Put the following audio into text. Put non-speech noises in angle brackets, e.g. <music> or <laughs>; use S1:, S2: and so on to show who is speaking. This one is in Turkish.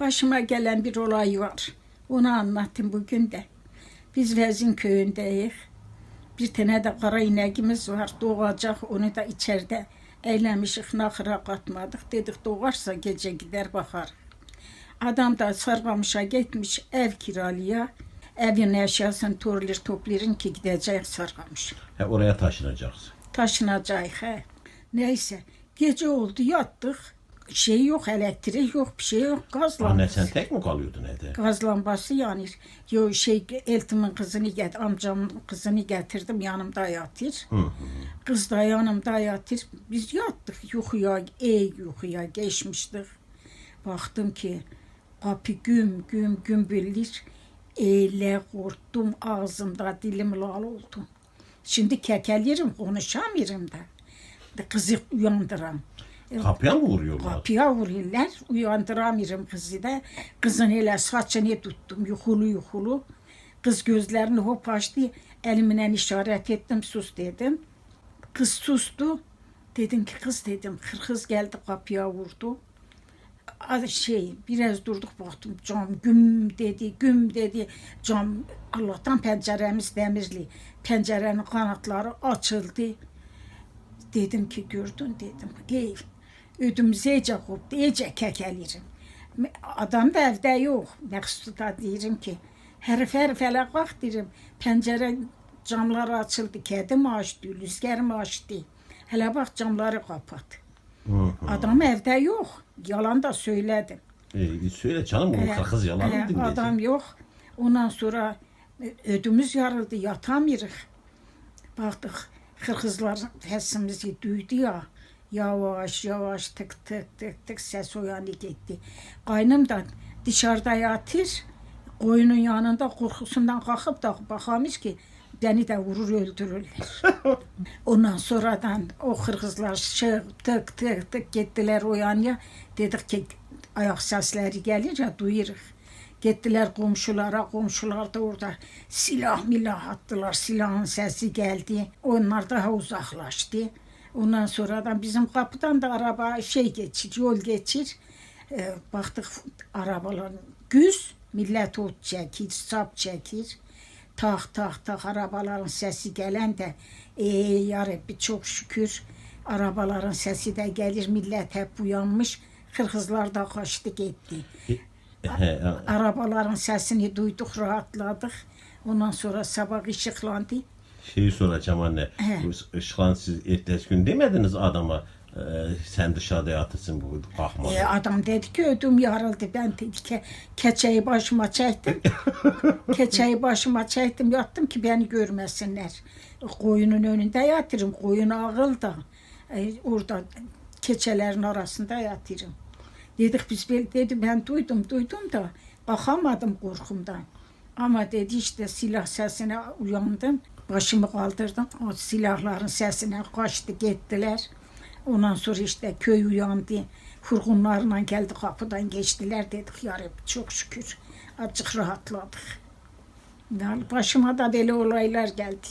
S1: Başıma gelen bir olay var. Onu anlattım bugün de. Biz Vezin köyündeyiz. Bir tane de kara ineğimiz var. Doğacak. Onu da içeride eylemişik. Nakıra katmadık. Dedik doğarsa gece gider bakar. Adam da Sarıkamış'a gitmiş ev kiralıya. Evin eşyasını torlir toplayırın ki gidecek Sarıkamış'a.
S2: He, oraya taşınacaksın.
S1: Taşınacak he. Neyse gece oldu yattık. Şey yok elektrik yok bir şey yok gaz
S2: Anne
S1: lambası.
S2: sen tek mi kalıyordun evde?
S1: Gaz lambası yanır. Yo şey eltimin kızını get amcamın kızını getirdim yanımda yatır.
S2: Hı hı.
S1: Kız da yanımda yatır. Biz yattık yuxuya, ey yuxuya geçmiştik. Baktım ki kapı güm güm güm bilir. Eyle korktum ağzımda dilim lal oldu. Şimdi kekelirim konuşamıyorum da. Kızı uyandıram.
S2: Kapıya mı vuruyorlar?
S1: Kapıya vuruyorlar. Uyandıramıyorum kızı da. Kızın hele saçını tuttum yuhulu yuhulu. Kız gözlerini hop açtı. Elimle işaret ettim sus dedim. Kız sustu. Dedim ki kız dedim. Kırkız geldi kapıya vurdu. Şey biraz durduk baktım cam güm dedi güm dedi cam Allah'tan penceremiz demirli pencerenin kanatları açıldı dedim ki gördün dedim ey ödümüz iyice koptu iyice kekelirim adam da evde yok Məqsuda deyirəm ki herif herif elə qalx deyirəm pencere camları açıldı kedim açtı rüzgarım açtı hele bak camları
S2: hı.
S1: Adam evde yok. Yalan da söyledim.
S2: E, söyle canım bu
S1: Ee,
S2: kız yalan
S1: e,
S2: dinleyecek?
S1: Adam yok. Ondan sonra e, ödümüz yarıldı, yatamıyoruz. Baktık, kırkızlar sesimizi duydu ya. Yavaş yavaş tık tık tık tık ses uyanı gitti. Kaynım da dışarıda yatır. Koyunun yanında korkusundan kalkıp da bakamış ki beni de vurur öldürürler. <laughs> Ondan sonradan o kırgızlar şey, tık tık tık gittiler o yanıya. Dedik ki ayak sesleri gelir ya duyuruz. Gittiler komşulara, komşular da orada silah milah attılar. Silahın sesi geldi. Onlar daha uzaklaştı. Ondan sonradan bizim kapıdan da araba şey geçir, yol geçir. Ee, baktık arabalar güz, millet ot çekir, sap çekir. Tak tak tak arabaların sesi gelen de ey yarabbi çok şükür arabaların sesi de gelir millet hep uyanmış. Kırgızlar da kaçtı gitti.
S2: He, e,
S1: Arabaların sesini duyduk rahatladık. Ondan sonra sabah ışıklandı.
S2: Şeyi soracağım anne. Işıklan siz ertesi gün demediniz adama e, sen dışarıda yatırsın bu kalkma.
S1: E, adam dedi ki ödüm yarıldı. Ben dedi ki keçeyi başıma çektim. <laughs> keçeyi başıma çektim yattım ki beni görmesinler. Koyunun önünde yatırım. Koyun ağılda. E, orada keçelerin arasında yatırım. Dedik biz böyle dedi ben duydum duydum da bakamadım korkumdan. Ama dedi işte silah sesine uyandım. Başımı kaldırdım. O silahların sesine kaçtı gittiler. Ondan sonra işte köy uyandı. Furgunlarla geldi kapıdan geçtiler dedik ya çok şükür. Azıcık rahatladık. Yani başıma da böyle olaylar geldi.